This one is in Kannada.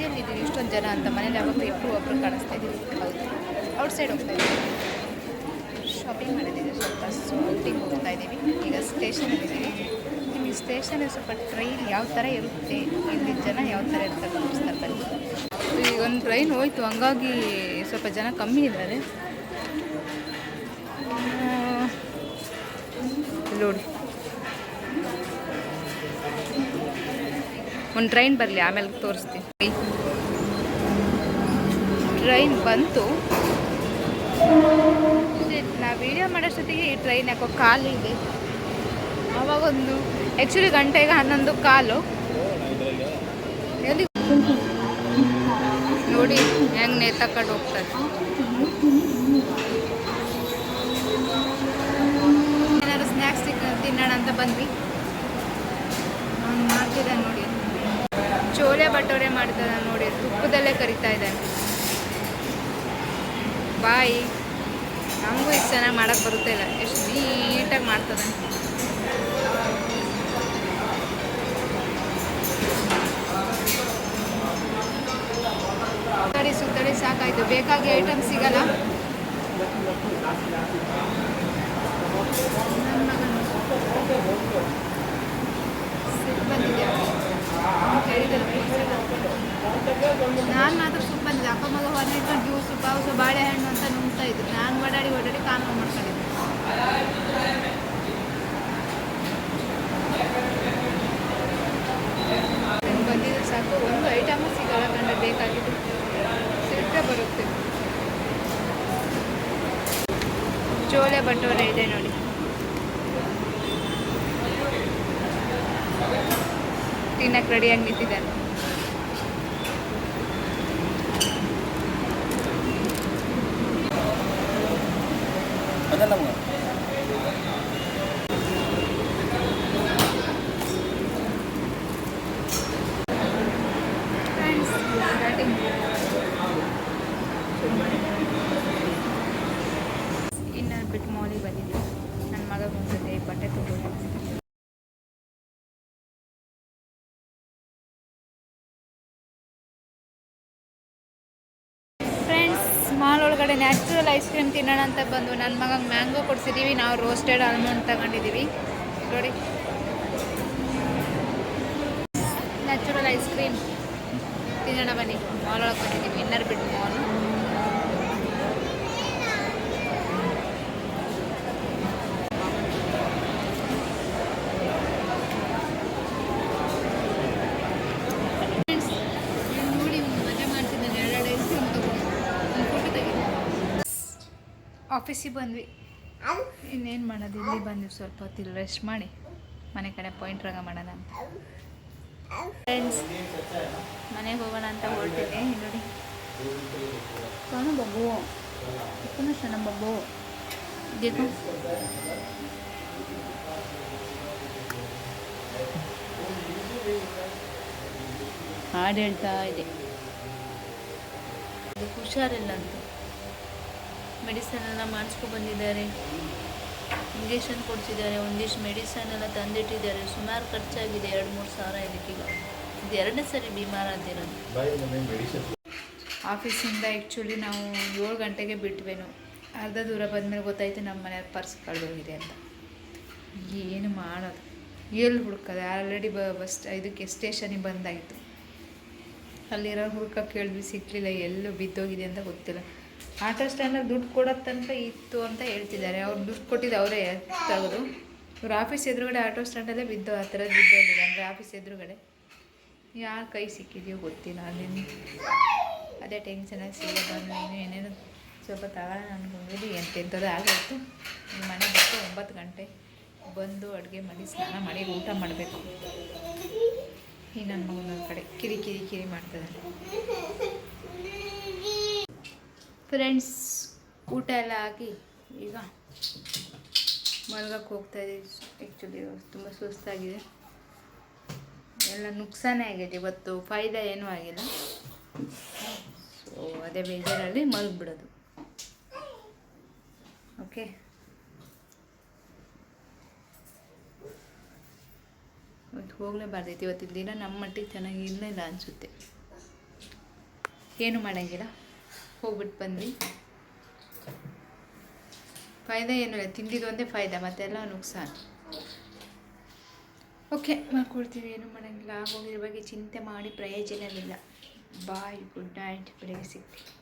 ಬೀದಿಯಲ್ಲಿದ್ದೀವಿ ಇಷ್ಟೊಂದು ಜನ ಅಂತ ಮನೇಲಿ ಯಾವಾಗ ಇಬ್ಬರು ಒಬ್ಬರು ಕಾಣಿಸ್ತಾ ಇದ್ದೀವಿ ಹೌದು. ಔಟ್ ಸೈಡ್ ಹೋಗ್ತಾ ಇದ್ದೀವಿ ಶಾಪಿಂಗ್ ಮಾಡಿದ್ದೀವಿ ಸ್ವಲ್ಪ ಸೊ ಔಟಿಂಗ್ ಹೋಗ್ತಾ ಇದ್ದೀವಿ. ಈಗ ಸ್ಟೇಷನಲ್ಲಿದ್ದೀವಿ ನಿಮಗೆ ಸ್ಟೇಷನ್ ಸ್ವಲ್ಪ ಟ್ರೈನ್ ಯಾವ ಥರ ಇರುತ್ತೆ, ಇಲ್ಲಿ ಜನ ಯಾವ ಥರ ಇರ್ತಾರೆ ತೋರಿಸ್ತಾರೆ ಬನ್ನಿ. ಈಗ ಒಂದು ಟ್ರೈನ್ ಹೋಯ್ತು, ಹಂಗಾಗಿ ಸ್ವಲ್ಪ ಜನ ಕಮ್ಮಿ ಇದ್ದಾರೆ. ನೋಡಿ. ಒಂದು ಟ್ರೈನ್ ಬರಲಿ, ಆಮೇಲೆ ತೋರಿಸ್ತೀನಿ. ಟ್ರೈನ್ ಬಂತು. ನಾ ವಿಡಿಯೋ ಮಾಡೋಷ್ಟೊತ್ತಿಗೆ ಈ ಟ್ರೈನ್ ಯಾಕೋ ಕಾಲು ಇದೆ. ಆವಾಗ ಒಂದು ಆ್ಯಕ್ಚುಲಿ ಗಂಟೆಗೆ ಹನ್ನೊಂದು ಕಾಲು. ಎಲ್ಲಿ? ನೋಡಿ, ಹೆಂಗೆ ನೇತಾಕೊಂಡು ಹೋಗ್ತಾರೆ. ಏನಾದ್ರು ಸ್ನ್ಯಾಕ್ಸ್ ತಿನ್ನೋಣ ಅಂತ ಬಂದ್ವಿ. ಮಾಡ್ತಿದ್ದಾನೆ ನೋಡಿ. ಚೋಲೆ ಬಟೋರೆ ಮಾಡ್ತಿದ್ದಾನೆ ನೋಡಿ, ತುಪ್ಪದಲ್ಲೇ ಕರಿತಾ ಇದ್ದಾನೆ ಬಾಯಿ. ನಮಗೂ ಇಷ್ಟು ಚೆನ್ನಾಗಿ ಮಾಡೋಕ್ಕೆ ಬರುತ್ತೆ ಇಲ್ಲ ಎಷ್ಟು ನೀಟಾಗಿ ಮಾಡ್ತದೆ ಸುತ್ತಡಿ ಸುತ್ತಡಿ ಸಾಕಾಯ್ತು. ಬೇಕಾಗಿ ಐಟಮ್ ಸಿಗಲ್ಲ. ಸಿಟ್ಟು ನಾನು ಮಾತ್ರ ಸುಟ್ಟು ಬಂದಿದ್ದೆ ಅಪ್ಪ ಮಗ ಹೊರಗೆ ಇಟ್ಕೊಂಡು ಜ್ಯೂಸು ಪಾವಸು ಬಾಳೆಹಣ್ಣು ಅಂತ ನುಂಗ್ತಾ ಇದ್ರು. ನಾನು ಓಡಾಡಿ ಓಡಾಡಿ ಕಾಮ ಮಾಡ್ಕೊಂಡಿದ್ದೆ. ಬಂದಿದ್ರೆ ಸಾಕು. ಒಂದು ಐಟಮು ಸಿಗಲ್ಲ ಕಂಡ ಬೇಕಾಗಿದ್ದು. ಸಿಟ್ಟೆ ಬರುತ್ತೆ. ಚೋಲೆ ಬಟೋರೆ ಇದೆ ನೋಡಿ. ತಿನ್ನಕ್ಕೆ ರೆಡಿಯಾಗಿ ನಿಂತಿದ್ದಾನೆ ಅದಲ್ಲ ಮಗ ಫ್ರೆಂಡ್ಸ್ ಬ್ಯಾಟಿಂಗ್ ಇನ್ನು ಬಿಟ್ಟು ಮಾಲಿಗೆ ಬಂದಿದ್ದೆ. ನನ್ನ ಮಗ ಬಟ್ಟೆ ಫ್ರೆಂಡ್ಸ್ ಮಾಲ್ ಒಳಗಡೆ ನ್ಯಾಚುರಲ್ ಐಸ್ ಕ್ರೀಮ್ ತಿನ್ನೋಣ ಅಂತ ಬಂದು ನನ್ನ ಮಗಂಗೆ ಮ್ಯಾಂಗೋ ಕೊಡ್ಸಿದ್ದೀವಿ ನಾವು ರೋಸ್ಟೆಡ್ ಆಲ್ಮಂಡ್ ತಗೊಂಡಿದ್ದೀವಿ ನೋಡಿ. ನ್ಯಾಚುರಲ್ ಐಸ್ ಕ್ರೀಮ್ ತಿನ್ನೋಣ ಬನ್ನಿ. ಮಾಲ್ ಒಳಗೆ ಕೊಟ್ಟಿದ್ದೀವಿ ಇನ್ನರ್ ಬಿಟ್ಟು ಮಾಲ್ ನೋಡಿ ಮಜಾ ಮಾಡ್ತಿದ್ದಾನೆ ಎರಡೆರಡು ಐಸ್ ಕ್ರೀಮ್ ತಗೊಂಡು ಒಂದು ಫೋಟೋ ತೆಗೆದು ಆಫೀಸಿಗೆ ಬಂದ್ವಿ. ಇನ್ನೇನು ಮಾಡೋದು? ಇಲ್ಲಿ ಬಂದ್ವಿ ಸ್ವಲ್ಪ ಹೊತ್ತು ರೆಸ್ಟ್ ಮಾಡಿ. ಮನೆ ಕಡೆ ಪಾಯಿಂಟ್ ರಂಗ ಮಾಡೋಣ ಅಂತ. ಫ್ರೆಂಡ್ಸ್ ಮನೆಗೆ ಹೋಗೋಣ ಅಂತ ಹೊರಟಿದ್ದೆ. ನೋಡಿ. ಸೋನು ಬಬ್ಬು ಇಪ್ಪನ ಸಣ್ಣ ಬಬ್ಬು देखो ಹಾಡು ಹೇಳ್ತಾ ಇದೆ ಹುಷಾರಿಲ್ಲ ಅಂತ. ಮೆಡಿಸನ್ ಎಲ್ಲ ಮಾಡಿಸ್ಕೊಂಡು ಬಂದಿದ್ದಾರೆ. ಇಂಜೆಕ್ಷನ್ ಕೊಡ್ಸಿದ್ದಾರೆ. ಒಂದಿಷ್ಟು ಮೆಡಿಸನ್ ಎಲ್ಲ ತಂದಿಟ್ಟಿದ್ದಾರೆ. ಸುಮಾರು ಖರ್ಚಾಗಿದೆ. ಎರಡು, ಮೂರು ಸಾವಿರ ಇದಕ್ಕೀಗ ಇದು ಎರಡನೇ ಸರಿ ಬಿಮಾರ ಅಂತಿರೋದು ಆಫೀಸಿಂದ ಆ್ಯಕ್ಚುಲಿ ನಾವು ಏಳು ಗಂಟೆಗೆ ಬಿಟ್ವೇನು. ಅರ್ಧ ದೂರ ಬಂದಮೇಲೆ ಗೊತ್ತಾಯ್ತು ನಮ್ಮ ಮನೆಯವ್ರ ಪರ್ಸ್ ಕಳೆದೋಗಿದೆ ಅಂತ. ಏನು ಮಾಡೋದು? ಎಲ್ಲಿ ಹುಡ್ಕೋದು. ಆಲ್ರೆಡಿ ಬ, ಬಸ್, ಇದಕ್ಕೆ ಸ್ಟೇಷನಿಗೆ ಬಂದಾಯಿತು. ಅಲ್ಲಿರೋ ಹುಡ್ಕಕ್ಕೆ ಕೇಳಿದ್ವಿ ಸಿಕ್ಕಲಿಲ್ಲ ಎಲ್ಲೂ ಬಿದ್ದೋಗಿದೆ ಅಂತ ಗೊತ್ತಿಲ್ಲ. ಆಟೋ ಸ್ಟ್ಯಾಂಡಲ್ಲಿ ದುಡ್ಡು ಕೊಡೋ ತನಕ ಇತ್ತು ಅಂತ ಹೇಳ್ತಿದ್ದಾರೆ. ಅವ್ರು ದುಡ್ಡು ಕೊಟ್ಟಿದ್ದು ಅವರೇ ತೆಗೆದು ಇವ್ರ ಆಫೀಸ್ ಎದುರುಗಡೆ ಆಟೋ ಸ್ಟ್ಯಾಂಡಲ್ಲೇ ಬಿದ್ದು ಆ ಥರ ಬಿದ್ದೋಗಿದೆ ಅಂದರೆ ಆಫೀಸ್ ಎದುರುಗಡೆ. ಯಾರ ಕೈ ಸಿಕ್ಕಿದೆಯೋ ಗೊತ್ತಿಲ್ಲ ಅಲ್ಲಿಂದ ಅದೇ ಟೆನ್ಷನಾಗಿ ಸಿಗೋದು ಇನ್ನೂ ಏನೇನು ಸ್ವಲ್ಪ ತಗೊಳ್ಳೋಣ ಅನ್ಕೊಂಡಿದ್ದು ಎಂತೆಂಥದ್ದು ಆಗೋಯ್ತು. ನಿಮ್ಮ ಮನೆ ಬಿಟ್ಟು ಒಂಬತ್ತು ಗಂಟೆ ಬಂದು ಅಡುಗೆ ಮಾಡಿ, ಸ್ನಾನ ಮಾಡಿ, ಊಟ ಮಾಡಬೇಕು. ಈ ನನ್ನ ಮಗನ ಕಡೆ ಕಿರಿ ಕಿರಿ ಕಿರಿ ಮಾಡ್ತಿದ್ದಾನೆ. ಫ್ರೆಂಡ್ಸ್ ಊಟ ಎಲ್ಲ ಹಾಕಿ ಈಗ ಮಲ್ಗಕ್ಕೆ ಹೋಗ್ತಾ ಇದ್ದೀವಿ. ಆ್ಯಕ್ಚುಲಿ ತುಂಬ ಸುಸ್ತಾಗಿದೆ. ಎಲ್ಲ ನುಕ್ಸಾನೇ ಆಗಿದೆ. ಇವತ್ತು ಫಾಯ್ದಾ ಏನೂ ಆಗಿಲ್ಲ. ಸೊ ಅದೇ ಬೇಜಾರಲ್ಲಿ ಮಲಗಿಬಿಡೋದು. ಓಕೆ ಇವತ್ತು ಹೋಗಲೇಬಾರ್ದೈತಿ ಇವತ್ತಿನ ದಿನ ನಮ್ಮ ಮಟ್ಟಿಗೆ ಚೆನ್ನಾಗಿ ಇರಲಿಲ್ಲ ಅನಿಸುತ್ತೆ. ಏನು ಮಾಡೋಂಗಿಲ್ಲ? ಹೋಗ್ಬಿಟ್ಟು ಬಂದ್ವಿ. ಫಾಯ್ದೆ ಏನೂ ಇಲ್ಲ, ತಿಂದಿದ್ದು ಒಂದೇ ಫಾಯ್ದೆ, ಮತ್ತೆಲ್ಲ ನುಕ್ಸಾನ್. ಓಕೆ, ಮಾಡ್ಕೊಡ್ತೀವಿ, ಏನು ಮಾಡೋಂಗಿಲ್ಲ. ಹೋಗಿರೋ ಬಗ್ಗೆ ಚಿಂತೆ ಮಾಡಿ, ಪ್ರಯೋಜನವಿಲ್ಲ. ಬಾಯ್, ಗುಡ್ ನೈಟ್, ಬೆಳಗ್ಗೆ ಸಿಗ್ತೀವಿ